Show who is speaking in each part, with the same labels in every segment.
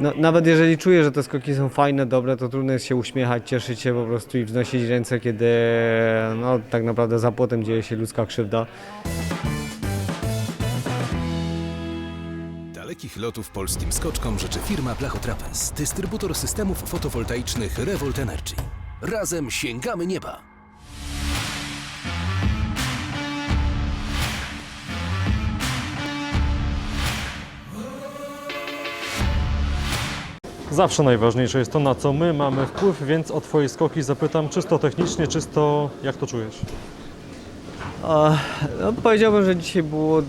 Speaker 1: No, nawet jeżeli czuję, że te skoki są fajne, dobre, to trudno jest się uśmiechać, cieszyć się po prostu i wznosić ręce, kiedy no, tak naprawdę za płotem dzieje się ludzka krzywda.
Speaker 2: Dalekich lotów polskim skoczkom życzy firma Blachotrapez, dystrybutor systemów fotowoltaicznych Revolt Energy. Razem sięgamy nieba!
Speaker 3: Zawsze najważniejsze jest to, na co my mamy wpływ, więc o Twoje skoki zapytam czysto technicznie, czysto jak to czujesz?
Speaker 1: No, powiedziałbym, że dzisiaj było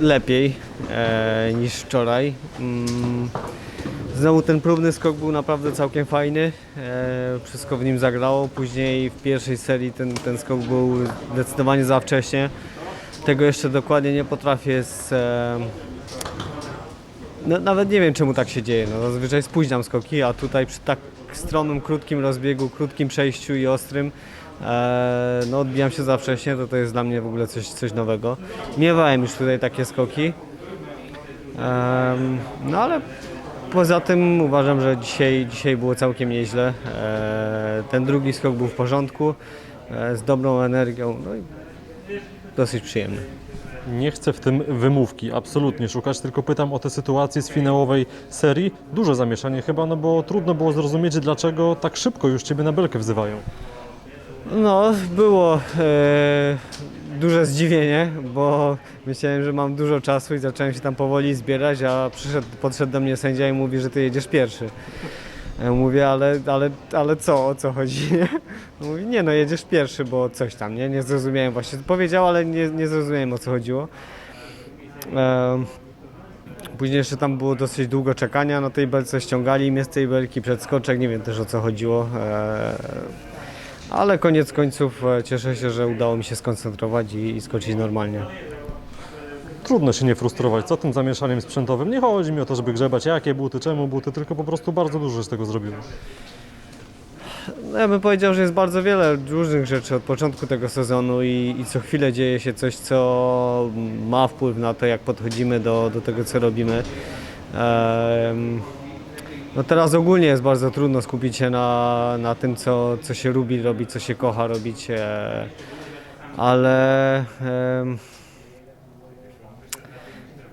Speaker 1: lepiej e, niż wczoraj. Mm, znowu ten próbny skok był naprawdę całkiem fajny. E, wszystko w nim zagrało. Później w pierwszej serii ten, ten skok był zdecydowanie za wcześnie. Tego jeszcze dokładnie nie potrafię z, e, no, nawet nie wiem czemu tak się dzieje. No, zazwyczaj spóźniam skoki, a tutaj przy tak stromym, krótkim rozbiegu, krótkim przejściu i ostrym e, no, odbijam się za wcześnie, to to jest dla mnie w ogóle coś, coś nowego. Miewałem już tutaj takie skoki. Em, no ale poza tym uważam, że dzisiaj, dzisiaj było całkiem nieźle. E, ten drugi skok był w porządku, e, z dobrą energią, no i dosyć przyjemny.
Speaker 3: Nie chcę w tym wymówki, absolutnie szukać, tylko pytam o tę sytuację z finałowej serii. Duże zamieszanie chyba, no bo trudno było zrozumieć, dlaczego tak szybko już Ciebie na belkę wzywają.
Speaker 1: No, było e, duże zdziwienie, bo myślałem, że mam dużo czasu i zacząłem się tam powoli zbierać, a przyszedł, podszedł do mnie sędzia i mówi, że ty jedziesz pierwszy. Ja mówię, ale, ale, ale co, o co chodzi? Mówi, nie no, jedziesz pierwszy, bo coś tam, nie? Nie zrozumiałem właśnie. Powiedział, ale nie, nie zrozumiałem o co chodziło. Później jeszcze tam było dosyć długo czekania na tej belce, ściągali mnie z tej belki przed skoczek, nie wiem też o co chodziło. E, ale koniec końców e, cieszę się, że udało mi się skoncentrować i, i skoczyć normalnie.
Speaker 3: Trudno się nie frustrować, co tym zamieszaniem sprzętowym. Nie chodzi mi o to, żeby grzebać jakie buty, czemu buty, tylko po prostu bardzo dużo z tego zrobiło.
Speaker 1: No ja bym powiedział, że jest bardzo wiele różnych rzeczy od początku tego sezonu i, i co chwilę dzieje się coś, co ma wpływ na to, jak podchodzimy do, do tego, co robimy. Em, no teraz ogólnie jest bardzo trudno skupić się na, na tym, co, co się lubi robić, co się kocha robić, e, ale em,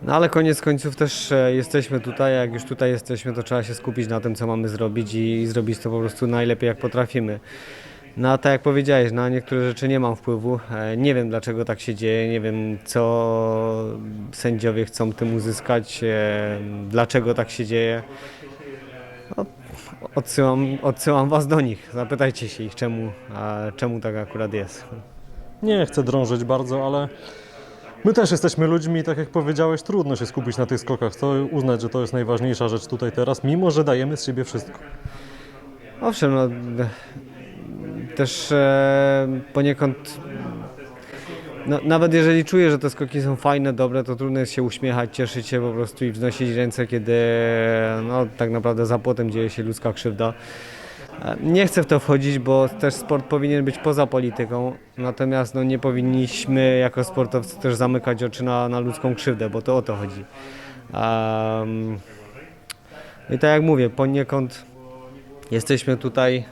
Speaker 1: no ale koniec końców też e, jesteśmy tutaj, jak już tutaj jesteśmy, to trzeba się skupić na tym, co mamy zrobić i, zrobić to po prostu najlepiej, jak potrafimy. No tak jak powiedziałeś, na niektóre rzeczy nie mam wpływu. E, Nie wiem dlaczego tak się dzieje, nie wiem co sędziowie chcą tym uzyskać, e, dlaczego tak się dzieje. No, odsyłam, odsyłam was do nich, zapytajcie się ich czemu, czemu tak akurat jest.
Speaker 3: Nie chcę drążyć bardzo, ale my też jesteśmy ludźmi i tak jak powiedziałeś, trudno się skupić na tych skokach. Chcę uznać, że to jest najważniejsza rzecz tutaj teraz, mimo że dajemy z siebie wszystko.
Speaker 1: Owszem, no, też e, poniekąd, no, nawet jeżeli czuję, że te skoki są fajne, dobre, to trudno jest się uśmiechać, cieszyć się po prostu i wznosić ręce, kiedy no, tak naprawdę za płotem dzieje się ludzka krzywda. Nie chcę w to wchodzić, bo też sport powinien być poza polityką, natomiast no, nie powinniśmy jako sportowcy też zamykać oczy na, na ludzką krzywdę, bo to o to chodzi. Em, I tak jak mówię, poniekąd jesteśmy tutaj,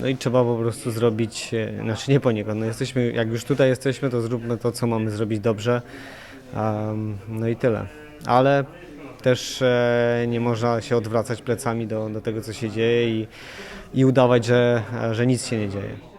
Speaker 1: no i trzeba po prostu zrobić, e, znaczy nie poniekąd, no jesteśmy, jak już tutaj jesteśmy, to zróbmy to, co mamy zrobić dobrze, Em, no i tyle. Ale też e, nie można się odwracać plecami do, do tego, co się dzieje i, i udawać, że, że nic się nie dzieje.